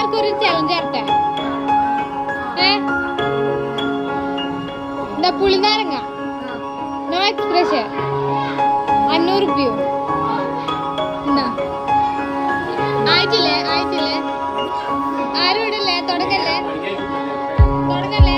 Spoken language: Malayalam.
എല്ലാവർക്കും ഒരു ചലഞ്ച് ആട്ടെ എന്താ പുളിനാരങ്ങ. നോ എക്സ്പ്രഷൻ അഞ്ഞൂറ് റുപ്യോ എന്നാ ആയിട്ടില്ലേ? ആയിട്ടില്ലേ? ആരും ഇടല്ലേ തുടങ്ങല്ലേ? തുടങ്ങല്ലേ?